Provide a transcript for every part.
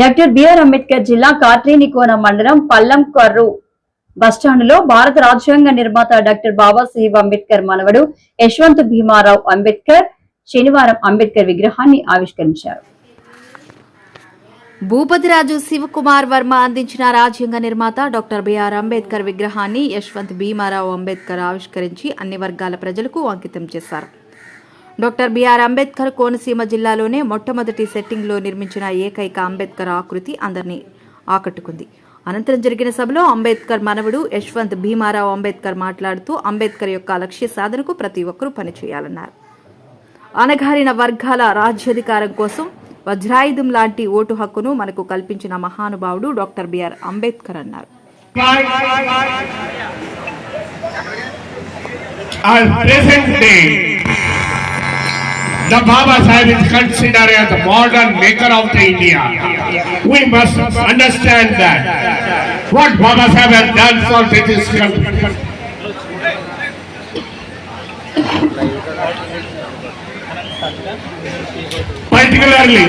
Doctor BR Ambedkar జిల్లా కాట్రేనికోన మండలం పల్లం కర్రు బస్టాండ్లో భారత రాజ్యాంగ నిర్మాత డాక్టర్ బాబాసాహెబ్ అంబేద్కర్ మనవడు యశ్వంత్ భీమారావు అంబేద్కర్ శనివారం అంబేద్కర్ విగ్రహాన్ని ఆవిష్కరించారు. భూపతిరాజు శివకుమార్ వర్మ అందించిన రాజ్యాంగ నిర్మాత డాక్టర్ బిఆర్ అంబేద్కర్ విగ్రహాన్ని యశ్వంత్ భీమారావు అంబేద్కర్ ఆవిష్కరించి అన్ని వర్గాల ప్రజలకు అంకితం చేశారు. డాక్టర్ బిఆర్ అంబేద్కర్ కోనసీమ జిల్లాలోనే మొట్టమొదటి సెట్టింగ్లో నిర్మించిన ఏకైక అంబేద్కర్ ఆకృతి అందరినీ ఆకట్టుకుంది. అనంతరం జరిగిన సభలో అంబేద్కర్ మనవడు యశ్వంత్ భీమారావు అంబేద్కర్ మాట్లాడుతూ అంబేద్కర్ యొక్క లక్ష్య సాధనకు ప్రతి ఒక్కరూ పనిచేయాలన్నారు. అణగారిన వర్గాల రాజ్యాధికారం కోసం వజ్రాయుధం లాంటి ఓటు హక్కును మనకు కల్పించిన మహానుభావుడు డాక్టర్ బిఆర్ అంబేద్కర్ అన్నారు. At present day, the Baba Sahib is considered as the modern maker of the India. We must understand that. What Baba Sahib has done for British country. Particularly,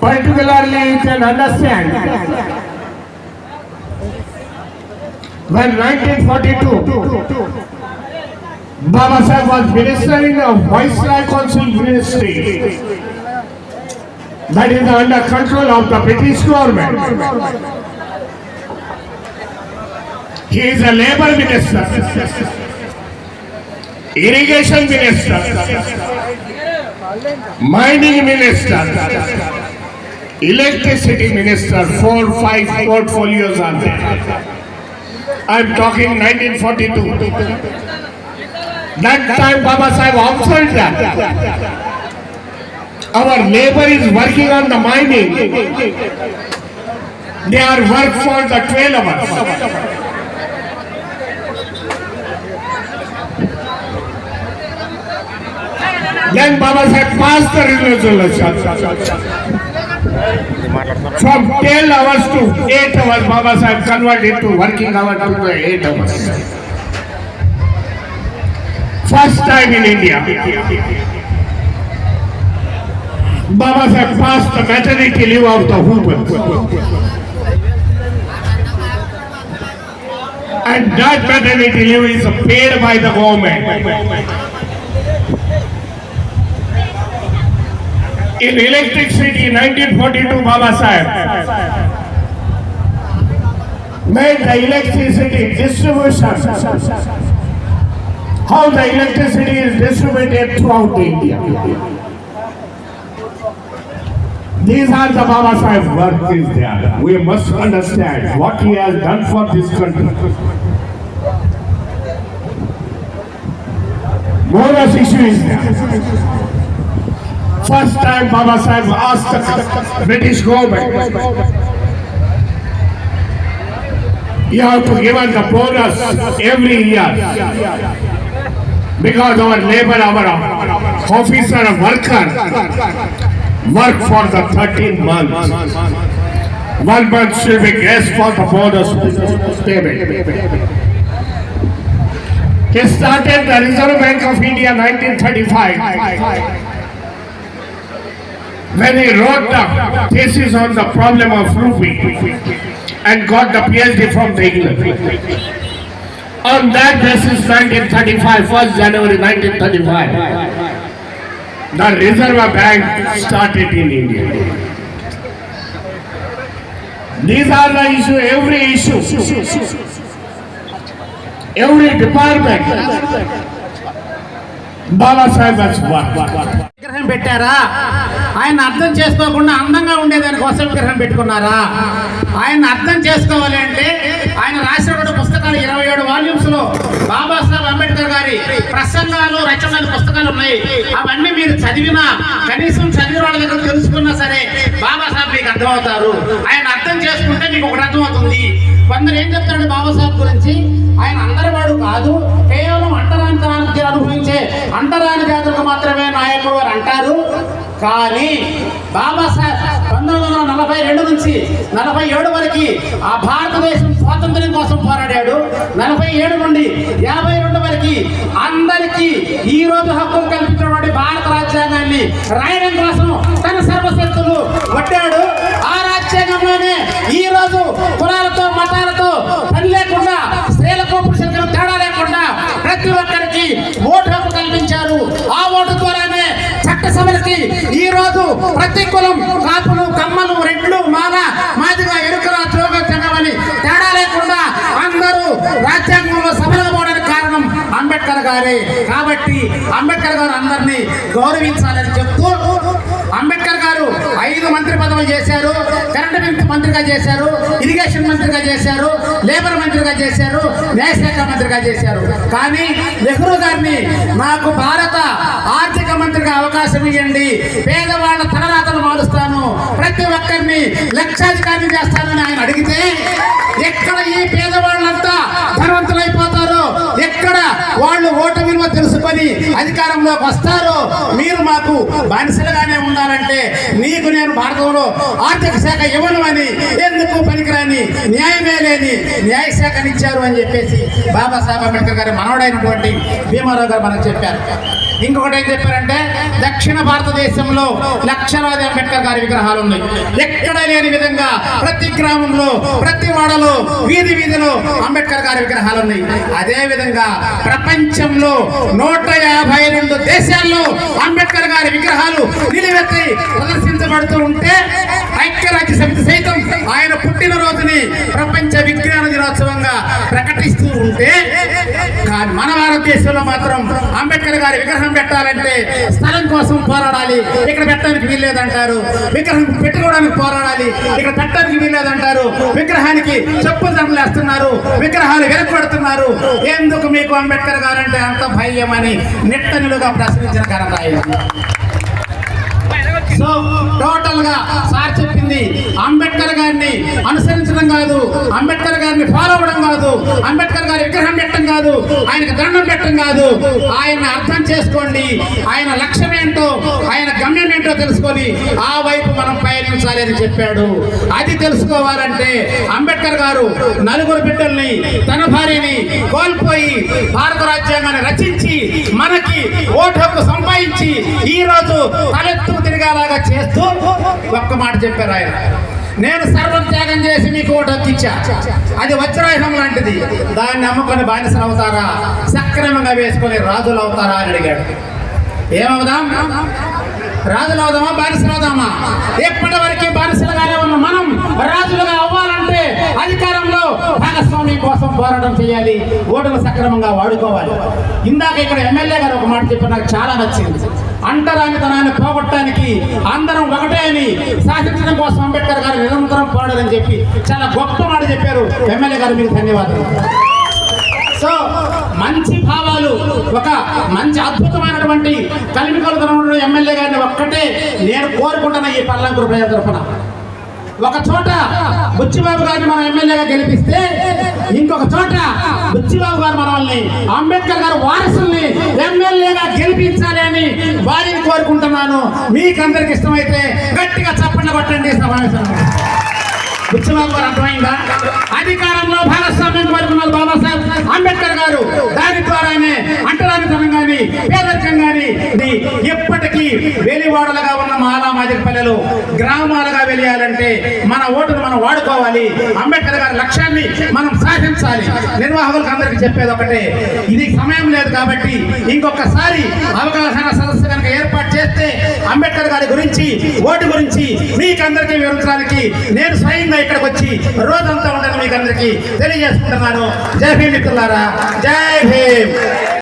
particularly you can understand when 1942 Baba Sahib was minister in the Viceroy Council Ministry that is under control of the British government. He is a labor minister, irrigation minister, mining minister, electricity minister, four, five portfolios are there. I'm talking 1942. That time Baba Sahib observed that. Our labor is working on the mining. They are work for the 12 hours. Then Baba Sahib passed the resolution. From 10 hours to 8 hours, Baba Sahib converted to working hour to 8 hours. First time in India. Baba Sahib passed the maternity leave of the woman. And that maternity leave is paid by the government. In electricity, 1942, Baba Sahib made the electricity distribution. How the electricity is distributed throughout India. These are the Baba Sahib work is there. We must understand what he has done for this country. Bonus issue is there first time Baba Sahib asked the British government, you have to give us the bonus every year. Because our labor, our officer, our worker, work for the 13 months. One month should be guest for the bonus payment. He started the Reserve Bank of India in 1935 when he wrote the thesis on the problem of rupee and got the PhD from the England. On that basis, 1935, 1st January 1935, the Reserve Bank started in India. These are the issue, every issue, every department. Baba Sahib has worked. విగ్రహం పెట్టారా ఆయన అర్థం చేసుకోకుండా అందంగా ఉండేదాని కోసం విగ్రహం పెట్టుకున్నారా? ఆయన అర్థం చేసుకోవాలి అంటే ఆయన రాసినటువంటి పుస్తకాలు ఇరవై ఏడు వాల్యూమ్స్లో బాబా అంబేద్కర్ గారి ప్రసంగాలు రచనలు పుస్తకాలు ఉన్నాయి. అవన్నీ మీరు చదివినా కనీసం చదివిన వాళ్ళ దగ్గర తెలుసుకున్నా సరే బాబాసాహెబ్ మీకు అర్థమవుతారు. ఆయన అర్థం చేసుకుంటే మీకు ఒకటి అర్థమవుతుంది. కొందరు ఏం చెప్తాడు బాబాసాహెబ్ గురించి? ఆయన అందరివాడు కాదు కేవలం అంటరాంతరానికి అనుభవించే అంటరాని జాతులకు మాత్రమే నాయకుడు అంటారు. కానీ బాబాసాహెబ్ పంతొమ్మిది వందల నలభై రెండు నుంచి నలభై ఏడు వరకు ఆ భారతదేశం స్వాతంత్ర్యం కోసం పోరాడాడు. నలభై ఏడు నుండి యాభై రెండు వరకు అందరికీ ఈ రోజు హక్కులు కల్పించినటువంటి భారత రాజ్యాంగాన్ని రాయడం కోసం తన సర్వశక్తులు కొట్టాడు ఆ రాజ్యాంగంలోనే ఈ రోజు కులాల ఈ రోజు ప్రతి కులం కాపులు కమ్మలు రెడ్లు మాల మాదిగా ఎరుకల చోగ చెంగమని తేడా లేకుండా అందరూ రాజ్యాంగంలో సభలో పోవడానికి కారణం అంబేద్కర్ గారే. కాబట్టి అంబేద్కర్ గారు అందరినీ గౌరవించాలని చెప్తూ అంబేద్కర్ గారు ఐదు మంత్రి పదవులు చేశారు కరెంట్ మంత్రిగా చేశారు ఇరిగేషన్ మంత్రిగా చేశారు లేబర్ మంత్రిగా చేశారు న్యాయశాఖ మంత్రిగా చేశారు. కానీ నెహ్రూ గారిని నాకు భారత ఆర్థిక మంత్రిగా అవకాశం ఇవ్వండి. పేదవాళ్ళ తలరాతలు మారుస్తాను. ప్రతి ఒక్కరిని లక్షాధికారిని చేస్తానని ఆయన అడిగితే ఎక్కడ ఈ పేదవాళ్ళంతా ధనవంతులైపోతారు? ఎక్కడ వాళ్ళు ఓటు విలువ తెలుసుకొని అధికారంలోకి వస్తారో మీరు మాకు బానిసలుగానే ఉండాలంటే నీకు నేను భారతంలో ఆర్థిక శాఖ ఇవ్వను అని ఎందుకు పనికిరాని న్యాయమే లేని న్యాయ శాఖనిచ్చారు అని చెప్పేసి బాబాసాహెబ్ అంబేద్కర్ గారి మనవడైనటువంటి భీమారావు గారు మనకు చెప్పారు. ఇంకొకటి ఏం చెప్పారంటే దక్షిణ భారతదేశంలో లక్షలాది అంబేద్కర్ గారి విగ్రహాలు ఉన్నాయి. ఎక్కడ లేని విధంగా ప్రతి గ్రామంలో ప్రతి వాడలో వీధి వీధిలో అంబేద్కర్ గారి విగ్రహాలు ఉన్నాయి. అదే విధంగా ప్రపంచంలో నూట యాభై రెండు దేశాల్లో అంబేద్కర్ గారి విగ్రహాలు నిలువెత్తి ప్రదర్శించబడుతూ ఉంటే ఐక్యరాజ్య సమితి సైతం ఆయన పుట్టినరోజుని ప్రపంచ విజ్ఞాన దినోత్సవంగా ప్రకటిస్తూ ఉంటే కానీ మన భారతదేశంలో మాత్రం అంబేద్కర్ గారి విగ్రహం పెట్టాలంటే స్థలం కోసం పోరాడాలి. ఇక్కడ పెట్టడానికి వీల్లేదంటారు. విగ్రహం పెట్టుకోవడానికి పోరాడాలి. ఇక్కడ పెట్టడానికి వీల్లేదంటారు. విగ్రహానికి చెప్పులు దండలు వేస్తున్నారు విగ్రహాలు వెనకబడుతున్నారు ఎందుకు మీకు అంబేద్కర్ గారు అంటే అంత భయం అని నిట్టనిలుగా ప్రశ్నించిన ఘనత సో టోటల్గా సార్ చెప్పింది. అంబేద్కర్ గారిని అనుసరించడం కాదు. అంబేద్కర్ గారిని ఫాలో అవ్వడం కాదు. అంబేద్కర్ గారి విగ్రహం పెట్టడం కాదు. ఆయనకు దండం పెట్టడం కాదు. ఆయన అర్థం చేసుకోండి. ఆయన లక్ష్యం ఏంటో ఆయన గమ్యం ఏంటో తెలుసుకొని ఆ వైపు మనం పయనించాలి అని చెప్పాడు. అది తెలుసుకోవాలంటే అంబేద్కర్ గారు నలుగురు బిడ్డల్ని తన భార్యని కోల్పోయి భారత రాజ్యాంగాన్ని రచించి మనకి ఓటు హక్కు సంపాదించి ఈ రోజు తలెత్తుకు తిరిగేలాగా చేస్తూ ఒక్క మాట చెప్పారు ఆయన. నేను సర్వం త్యాగం చేసి మీకు ఓటు వచ్చిచ్చా అది వజ్రాయుధం లాంటిది. దాన్ని అమ్ముకొని బానిసలు అవుతారా? సక్రమంగా వేసుకొని రాజులు అవుతారా అని అడిగాడు. ఏమవుదాం? రాజులు అవుదామా? బానిసలు అవుదామా? ఎప్పటి వరకు బానిసలుగానే ఉన్న మనం? రాజులుగా భాగస్వామ్యం కోసం పోరాటం చేయాలి ఓటును సక్రమంగా వాడుకోవాలి. ఇందాక ఇక్కడ ఎమ్మెల్యే గారు ఒక మాట చెప్పి నాకు చాలా నచ్చింది. అంటరానితనాన్ని పోగొట్టడానికి అందరం ఒకటే అని శాసించడం కోసం అంబేద్కర్ గారు నిరంతరం పోరాడని చెప్పి చాలా గొప్ప మాట చెప్పారు. ఎమ్మెల్యే గారు మీకు ధన్యవాదాలు. సో మంచి భావాలు ఒక మంచి అద్భుతమైనటువంటి కలిమికలుతున్న ఎమ్మెల్యే గారిని ఒక్కటే నేను కోరుకుంటున్న ఈ పల్లంకూరు ప్రజల తరఫున. ఒక చోట బుచ్చిబాబు గారిని మనం ఎమ్మెల్యేగా గెలిపిస్తే ఇంకొక చోట బుచ్చిబాబు గారు మనల్ని అంబేద్కర్ గారు వారసుల్ని ఎమ్మెల్యేగా గెలిపించాలి అని వారిని కోరుకుంటున్నాను. మీకు అందరికి ఇష్టమైతే గట్టిగా చప్పట్లు కొట్టండి ఈ సమావేశంలో. బుచ్చిబాబు గారు అర్థమైందా? అధికారంలో భాగస్వామ్యం కోరుకున్నారు బాబాసాహెబ్ అంబేద్కర్ గారు. దాని ద్వారానే అంటరానితనం కానీ పేదరికం కానీ ఇది ఎప్పటికీ వెలివాడలుగా ఉన్న పల్లెలు గ్రామాలుగా వెలియాలంటే మన ఓటును మనం వాడుకోవాలి. అంబేద్కర్ గారి లక్ష్యాన్ని మనం సాధించాలి. నిర్వాహకులకు అందరికీ చెప్పేది ఒకటే ఇది సమయం లేదు కాబట్టి ఇంకొకసారి అవగాహన సదస్సు కనుక ఏర్పాటు చేస్తే అంబేద్కర్ గారి గురించి ఓటు గురించి మీకందరికీ వివరించడానికి నేను స్వయంగా ఇక్కడికి వచ్చి రోజంతా ఉండని మీకు అందరికీ తెలియజేసుకుంటున్నాను. జై భీమ్ మిత్రులారా జై భీమ్.